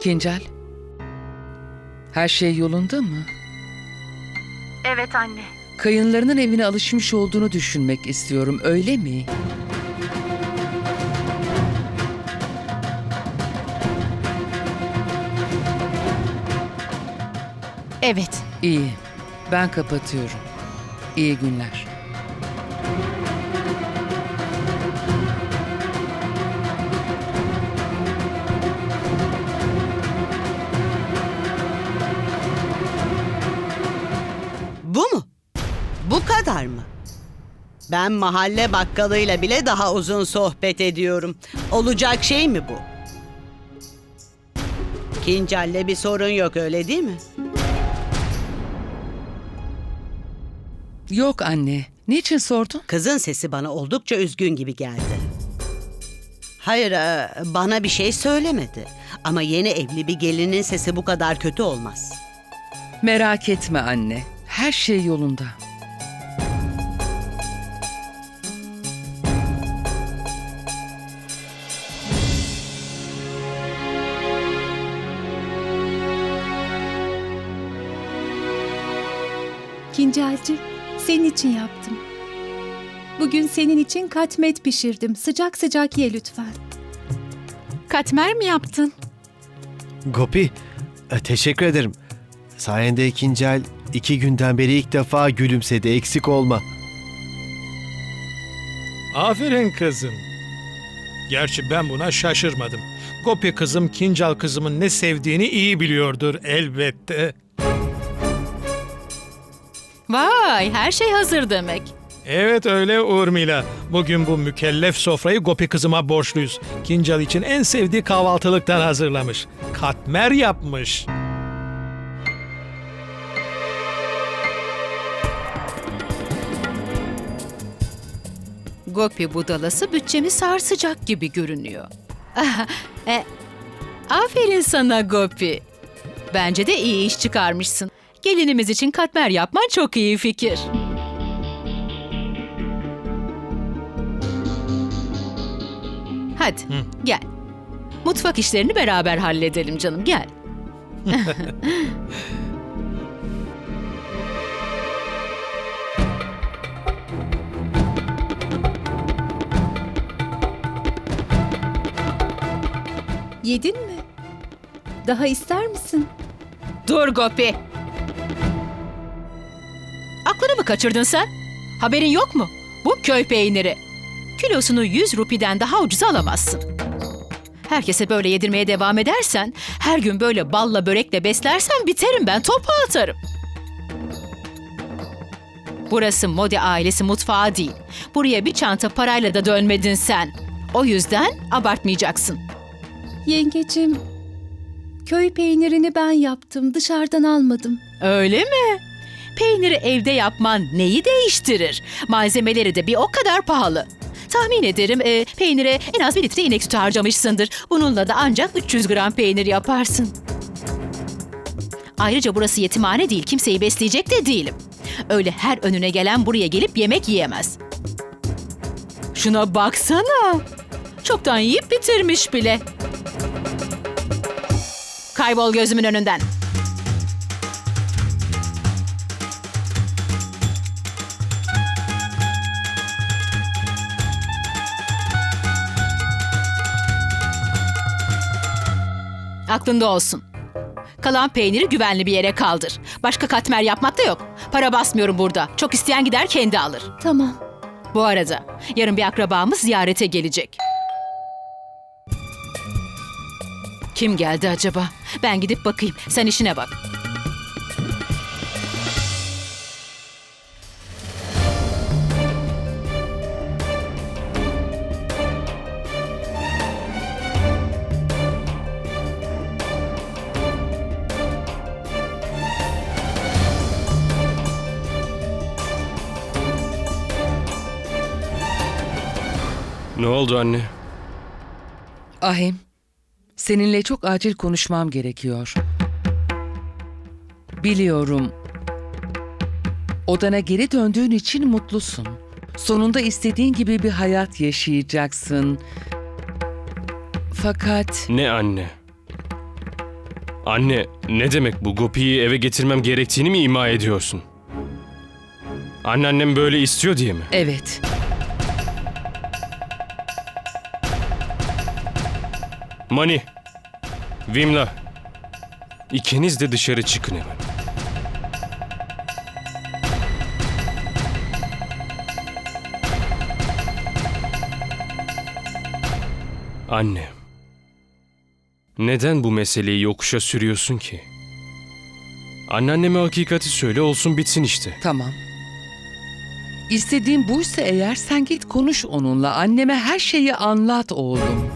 Kincel. Her şey yolunda mı? Evet anne. Kayınlarının evine alışmış olduğunu düşünmek istiyorum, öyle mi? Evet. İyi. Ben kapatıyorum. İyi günler. Ben mahalle bakkalıyla bile daha uzun sohbet ediyorum. Olacak şey mi bu? Kincal'le bir sorun yok öyle değil mi? Yok anne. Niçin sordun? Kızın sesi bana oldukça üzgün gibi geldi. Hayır, e, bana bir şey söylemedi. Ama yeni evli bir gelinin sesi bu kadar kötü olmaz. Merak etme anne. Her şey yolunda. Kincelci, senin için yaptım. Bugün senin için katmet pişirdim. Sıcak sıcak ye lütfen. Katmer mi yaptın? Gopi, e, teşekkür ederim. Sayende ikinci el iki günden beri ilk defa gülümsedi, eksik olma. Aferin kızım. Gerçi ben buna şaşırmadım. Gopi kızım Kincal kızımın ne sevdiğini iyi biliyordur elbette. Vay her şey hazır demek. Evet öyle Urmila. Bugün bu mükellef sofrayı Gopi kızıma borçluyuz. Kincal için en sevdiği kahvaltılıktan hazırlamış. Katmer yapmış. Gopi budalası bütçemi sarsacak gibi görünüyor. e, aferin sana Gopi. Bence de iyi iş çıkarmışsın. Gelinimiz için katmer yapman çok iyi fikir. Hadi gel. Mutfak işlerini beraber halledelim canım gel. Yedin mi? Daha ister misin? Dur Gopi. Aklını mı kaçırdın sen? Haberin yok mu? Bu köy peyniri. Kilosunu 100 rupiden daha ucuza alamazsın. Herkese böyle yedirmeye devam edersen, her gün böyle balla börekle beslersen biterim ben, topu atarım. Burası Modi ailesi mutfağı değil. Buraya bir çanta parayla da dönmedin sen. O yüzden abartmayacaksın. Yengecim, köy peynirini ben yaptım. Dışarıdan almadım. Öyle mi? Peyniri evde yapman neyi değiştirir? Malzemeleri de bir o kadar pahalı. Tahmin ederim e, peynire en az bir litre inek sütü harcamışsındır. Bununla da ancak 300 gram peynir yaparsın. Ayrıca burası yetimhane değil, kimseyi besleyecek de değilim. Öyle her önüne gelen buraya gelip yemek yiyemez. Şuna baksana. Çoktan yiyip bitirmiş bile. Kaybol gözümün önünden. Aklında olsun. Kalan peyniri güvenli bir yere kaldır. Başka katmer yapmak da yok. Para basmıyorum burada. Çok isteyen gider kendi alır. Tamam. Bu arada yarın bir akrabamız ziyarete gelecek. Kim geldi acaba? Ben gidip bakayım. Sen işine bak. Ne oldu anne? Ahim, seninle çok acil konuşmam gerekiyor. Biliyorum. Odana geri döndüğün için mutlusun. Sonunda istediğin gibi bir hayat yaşayacaksın. Fakat Ne anne? Anne, ne demek bu? Gopi'yi eve getirmem gerektiğini mi ima ediyorsun? Anneannem böyle istiyor diye mi? Evet. Mani, Vimla, ikiniz de dışarı çıkın hemen. Anne, neden bu meseleyi yokuşa sürüyorsun ki? Anneanneme hakikati söyle olsun bitsin işte. Tamam. İstediğin buysa eğer sen git konuş onunla. Anneme her şeyi anlat oğlum.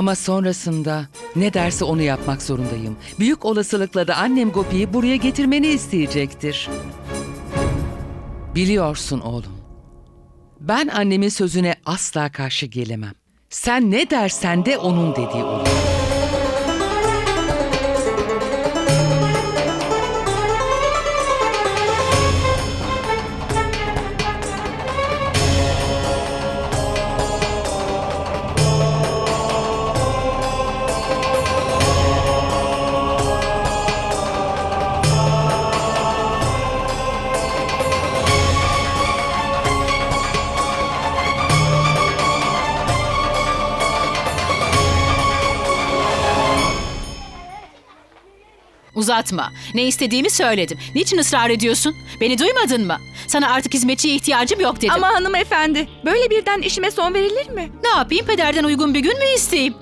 Ama sonrasında ne derse onu yapmak zorundayım. Büyük olasılıkla da annem Gopi'yi buraya getirmeni isteyecektir. Biliyorsun oğlum. Ben annemin sözüne asla karşı gelemem. Sen ne dersen de onun dediği olur. Uzatma. Ne istediğimi söyledim. Niçin ısrar ediyorsun? Beni duymadın mı? Sana artık hizmetçiye ihtiyacım yok dedim. Ama hanımefendi, böyle birden işime son verilir mi? Ne yapayım pederden uygun bir gün mü isteyeyim?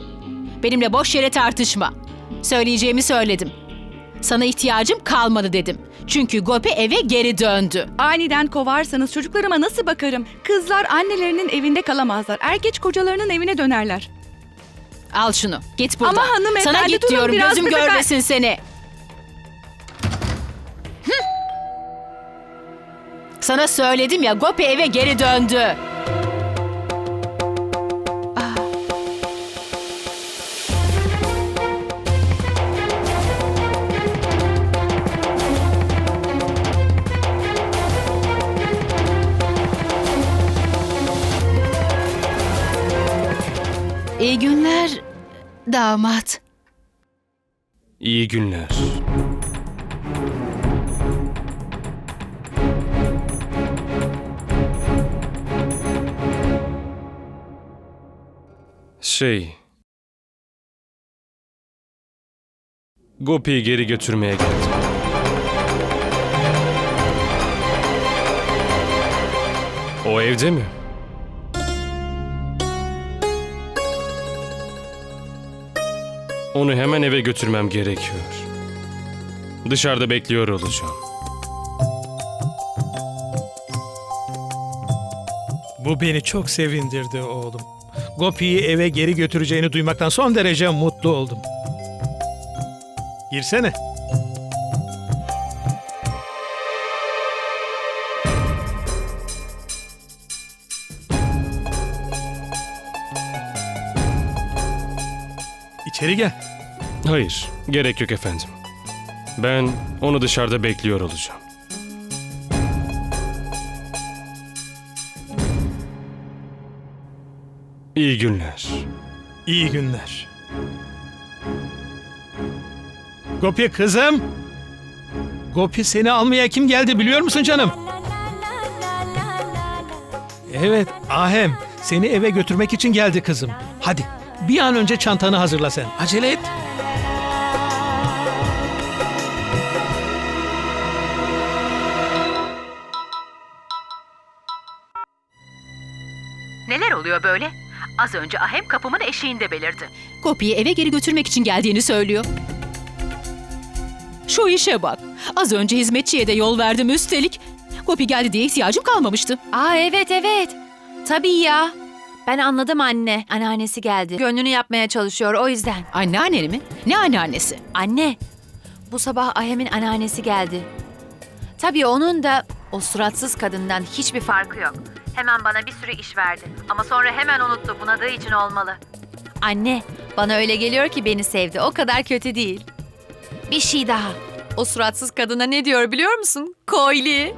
Benimle boş yere tartışma. Söyleyeceğimi söyledim. Sana ihtiyacım kalmadı dedim. Çünkü Gopi eve geri döndü. Aniden kovarsanız çocuklarıma nasıl bakarım? Kızlar annelerinin evinde kalamazlar. Er geç kocalarının evine dönerler. Al şunu. Git buradan. Ama hanımefendi, Sana git durun diyorum. biraz Gözüm bebek- görmesin seni. Sana söyledim ya Gopi eve geri döndü. İyi günler damat. İyi günler. Şey... Gopi'yi geri götürmeye geldim. O evde mi? Onu hemen eve götürmem gerekiyor. Dışarıda bekliyor olacağım. Bu beni çok sevindirdi oğlum. Gopi'yi eve geri götüreceğini duymaktan son derece mutlu oldum. Girsene. İçeri gel. Hayır, gerek yok efendim. Ben onu dışarıda bekliyor olacağım. İyi günler. İyi günler. Gopi kızım. Gopi seni almaya kim geldi biliyor musun canım? Evet Ahem seni eve götürmek için geldi kızım. Hadi bir an önce çantanı hazırla sen. Acele et. Az önce Ahem kapımın eşiğinde belirdi. Gopi'yi eve geri götürmek için geldiğini söylüyor. Şu işe bak. Az önce hizmetçiye de yol verdim üstelik. Gopi geldi diye ihtiyacım kalmamıştı. Aa evet evet. Tabii ya. Ben anladım anne. Anneannesi geldi. Gönlünü yapmaya çalışıyor o yüzden. Anneanneni mi? Ne anneannesi? Anne, bu sabah Ahem'in anneannesi geldi. Tabii onun da o suratsız kadından hiçbir farkı yok. Hemen bana bir sürü iş verdi. Ama sonra hemen unuttu. Bunadığı için olmalı. Anne, bana öyle geliyor ki beni sevdi. O kadar kötü değil. Bir şey daha. O suratsız kadına ne diyor biliyor musun? Koyli.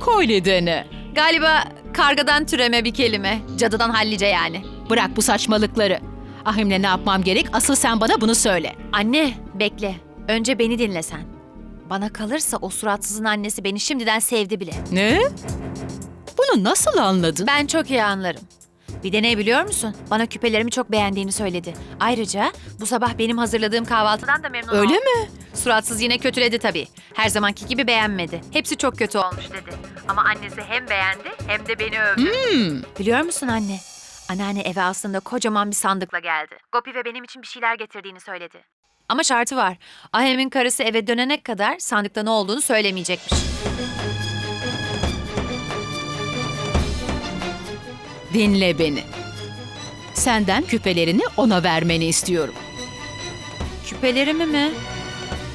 Kolye dene. Galiba Kargadan türeme bir kelime. Cadıdan hallice yani. Bırak bu saçmalıkları. Ahim'le ne yapmam gerek? Asıl sen bana bunu söyle. Anne, bekle. Önce beni dinle sen. Bana kalırsa o suratsızın annesi beni şimdiden sevdi bile. Ne? Bunu nasıl anladın? Ben çok iyi anlarım. Bir de ne biliyor musun? Bana küpelerimi çok beğendiğini söyledi. Ayrıca bu sabah benim hazırladığım kahvaltıdan da memnun Öyle oldu. mi? Suratsız yine kötüledi tabii. Her zamanki gibi beğenmedi. Hepsi çok kötü olmuş dedi. Ama annesi hem beğendi hem de beni övdü. Hmm. Biliyor musun anne? Anneanne eve aslında kocaman bir sandıkla geldi. Gopi ve benim için bir şeyler getirdiğini söyledi. Ama şartı var. Ahem'in karısı eve dönene kadar sandıkta ne olduğunu söylemeyecekmiş. Dinle beni. Senden küpelerini ona vermeni istiyorum. Küpelerimi mi?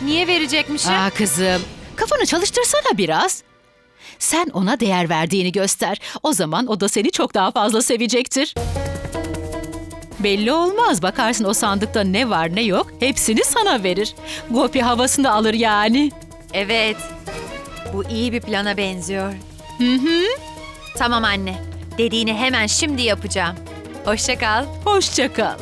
Niye verecekmişim? Aa kızım, kafanı çalıştırsana biraz. Sen ona değer verdiğini göster. O zaman o da seni çok daha fazla sevecektir. Belli olmaz. Bakarsın o sandıkta ne var ne yok hepsini sana verir. Gopi havasını alır yani. Evet. Bu iyi bir plana benziyor. Hı hı. Tamam anne. Dediğini hemen şimdi yapacağım. Hoşça kal. Hoşça kal.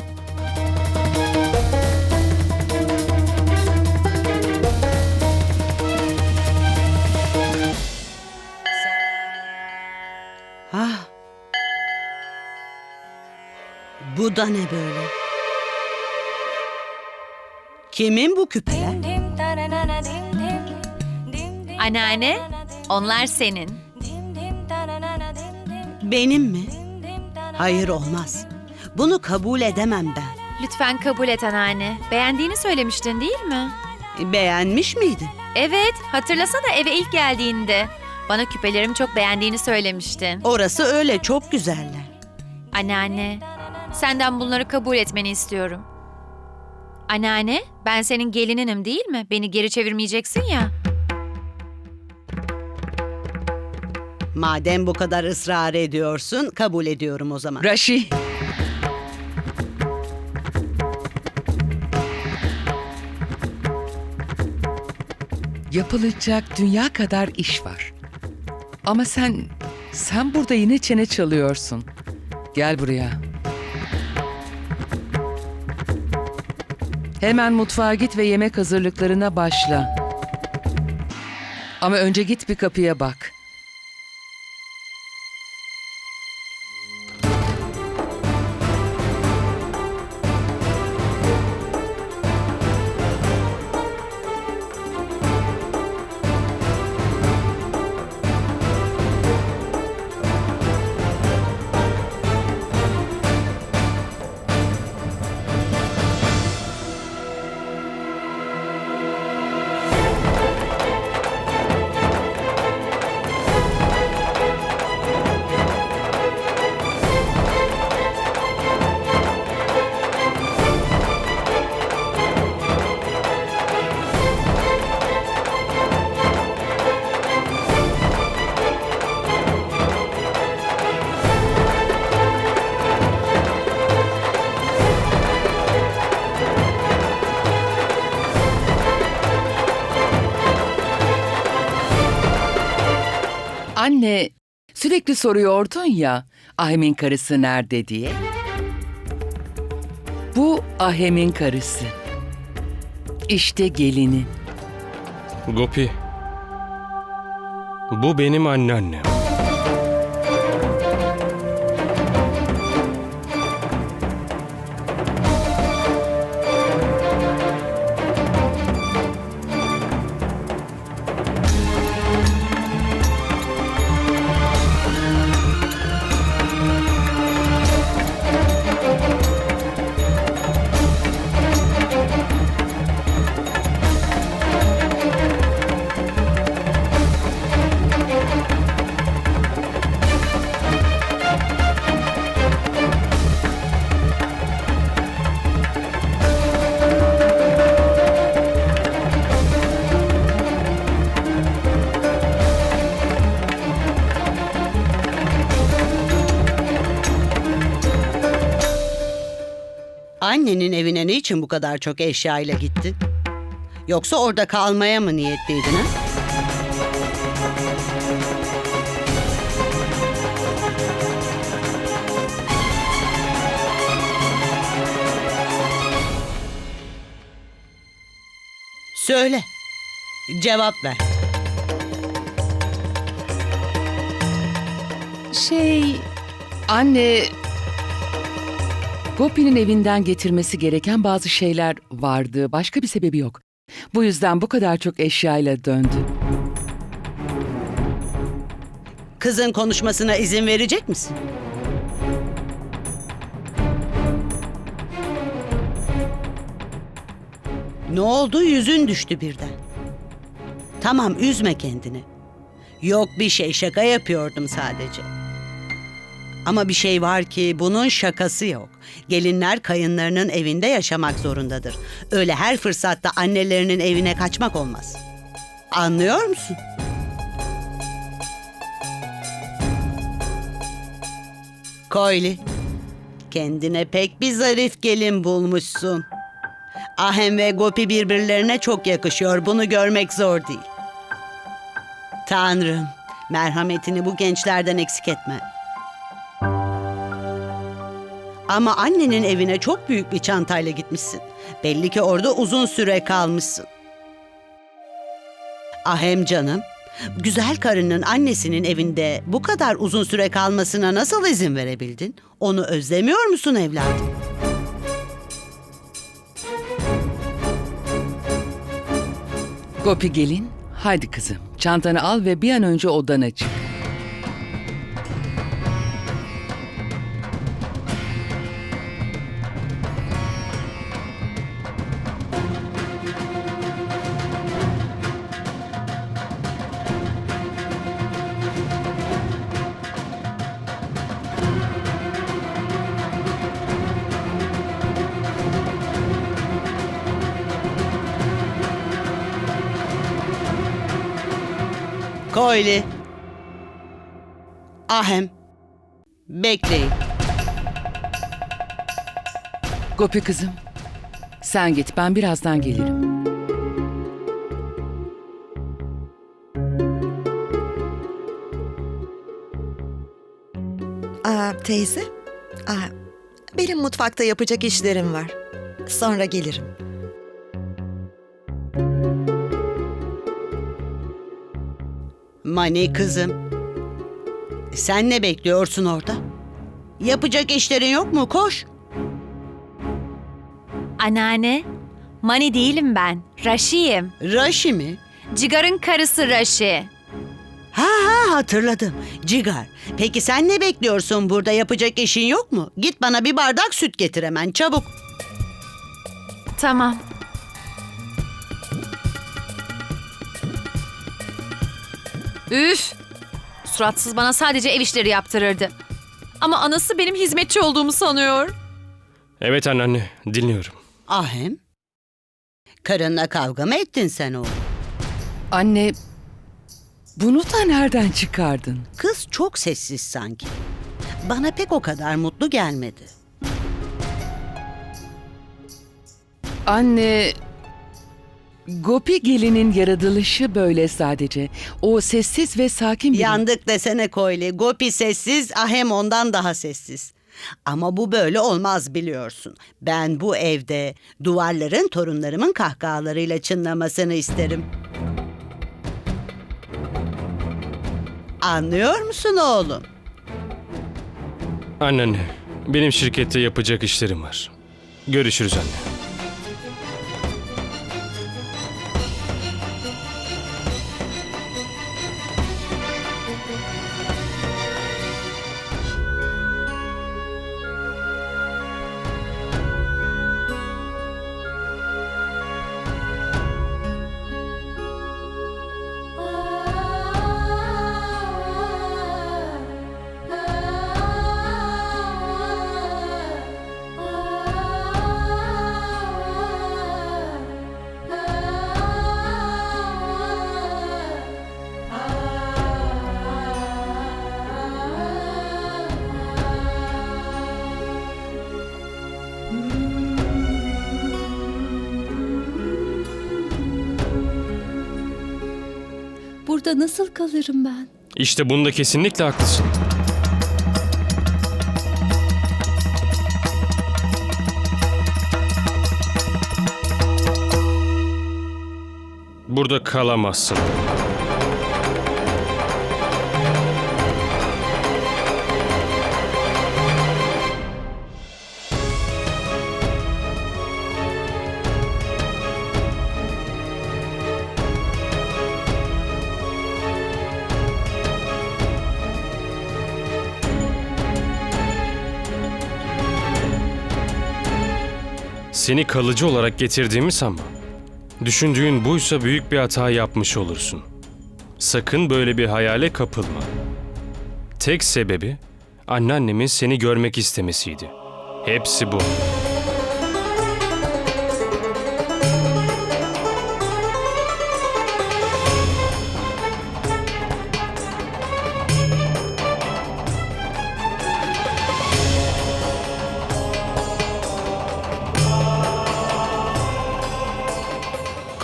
Ah. Bu da ne böyle? Kimin bu küpeler? Anneanne, onlar senin. Benim mi? Hayır olmaz. Bunu kabul edemem ben. Lütfen kabul et anneanne. Beğendiğini söylemiştin değil mi? Beğenmiş miydin? Evet, hatırlasana eve ilk geldiğinde. Bana küpelerimi çok beğendiğini söylemiştin. Orası öyle çok güzeller. Anneanne, senden bunları kabul etmeni istiyorum. Anneanne, ben senin gelininim değil mi? Beni geri çevirmeyeceksin ya. Madem bu kadar ısrar ediyorsun, kabul ediyorum o zaman. Raşi. Yapılacak dünya kadar iş var. Ama sen, sen burada yine çene çalıyorsun. Gel buraya. Hemen mutfağa git ve yemek hazırlıklarına başla. Ama önce git bir kapıya bak. Anne, sürekli soruyordun ya Ahem'in karısı nerede diye. Bu Ahem'in karısı. İşte gelini. Gopi. Bu benim anneannem. Ne için bu kadar çok eşyayla gittin? Yoksa orada kalmaya mı niyetliydin? Söyle. Cevap ver. Şey... Anne Gopi'nin evinden getirmesi gereken bazı şeyler vardı. Başka bir sebebi yok. Bu yüzden bu kadar çok eşyayla döndü. Kızın konuşmasına izin verecek misin? Ne oldu? Yüzün düştü birden. Tamam, üzme kendini. Yok bir şey, şaka yapıyordum sadece. Ama bir şey var ki bunun şakası yok. Gelinler kayınlarının evinde yaşamak zorundadır. Öyle her fırsatta annelerinin evine kaçmak olmaz. Anlıyor musun? Koyli, kendine pek bir zarif gelin bulmuşsun. Ahem ve Gopi birbirlerine çok yakışıyor. Bunu görmek zor değil. Tanrım, merhametini bu gençlerden eksik etme. Ama annenin evine çok büyük bir çantayla gitmişsin. Belli ki orada uzun süre kalmışsın. Ahem canım, güzel karının annesinin evinde bu kadar uzun süre kalmasına nasıl izin verebildin? Onu özlemiyor musun evladım? Gopi gelin, hadi kızım. Çantanı al ve bir an önce odana çık. Koyli. Ahem. Bekleyin. Gopi kızım, sen git ben birazdan gelirim. Aa, teyze, aa, benim mutfakta yapacak işlerim var. Sonra gelirim. Mani kızım. Sen ne bekliyorsun orada? Yapacak işlerin yok mu? Koş. Anneanne, Mani değilim ben. Raşi'yim. Raşi mi? Cigar'ın karısı Raşi. Ha ha hatırladım. Cigar. Peki sen ne bekliyorsun burada? Yapacak işin yok mu? Git bana bir bardak süt getir hemen çabuk. Tamam. Üf! Suratsız bana sadece ev işleri yaptırırdı. Ama anası benim hizmetçi olduğumu sanıyor. Evet anneanne, dinliyorum. Ahem. Karınla kavga mı ettin sen oğlum? Anne, bunu da nereden çıkardın? Kız çok sessiz sanki. Bana pek o kadar mutlu gelmedi. Anne, Gopi gelinin yaratılışı böyle sadece. O sessiz ve sakin biri. Yandık desene Koyli. Gopi sessiz, Ahem ondan daha sessiz. Ama bu böyle olmaz biliyorsun. Ben bu evde duvarların torunlarımın kahkahalarıyla çınlamasını isterim. Anlıyor musun oğlum? Anneanne, benim şirkette yapacak işlerim var. Görüşürüz anne. Burada nasıl kalırım ben? İşte bunda kesinlikle haklısın. Burada kalamazsın. Seni kalıcı olarak getirdiğimi sanma. Düşündüğün buysa büyük bir hata yapmış olursun. Sakın böyle bir hayale kapılma. Tek sebebi anneannemin seni görmek istemesiydi. Hepsi bu.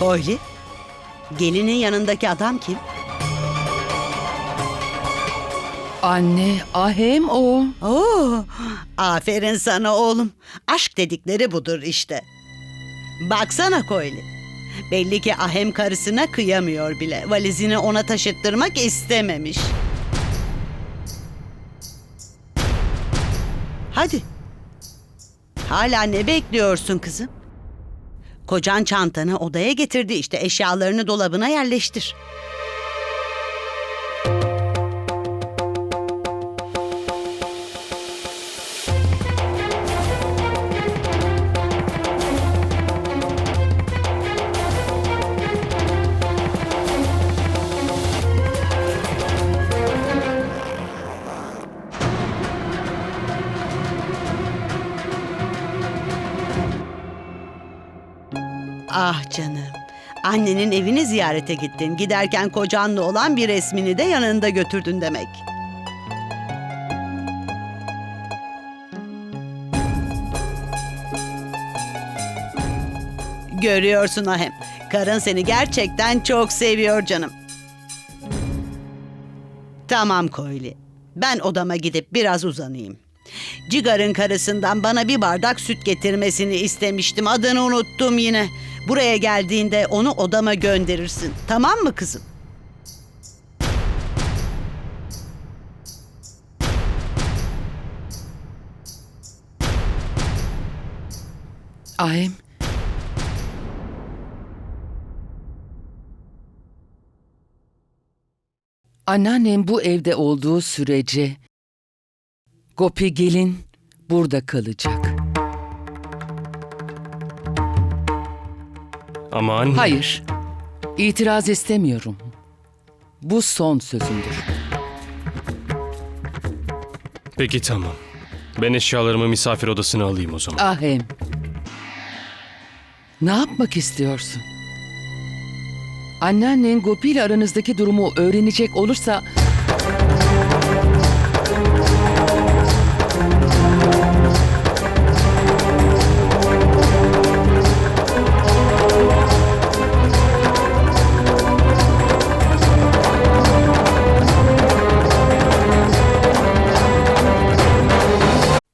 Kohli, gelinin yanındaki adam kim? Anne, Ahem o. Oo, aferin sana oğlum. Aşk dedikleri budur işte. Baksana Koyli. Belli ki Ahem karısına kıyamıyor bile. Valizini ona taşıttırmak istememiş. Hadi. Hala ne bekliyorsun kızım? Kocan çantanı odaya getirdi işte eşyalarını dolabına yerleştir. Annenin evini ziyarete gittin. Giderken kocanla olan bir resmini de yanında götürdün demek. Görüyorsun Ahem. Karın seni gerçekten çok seviyor canım. Tamam Koyli. Ben odama gidip biraz uzanayım. Cigar'ın karısından bana bir bardak süt getirmesini istemiştim. Adını unuttum yine. Buraya geldiğinde onu odama gönderirsin. Tamam mı kızım? Ahem. Anneannem bu evde olduğu sürece Gopi gelin burada kalacak. Ama anne... Hayır. İtiraz istemiyorum. Bu son sözümdür. Peki tamam. Ben eşyalarımı misafir odasına alayım o zaman. Ahem. Ne yapmak istiyorsun? Anneannen Gopi ile aranızdaki durumu öğrenecek olursa...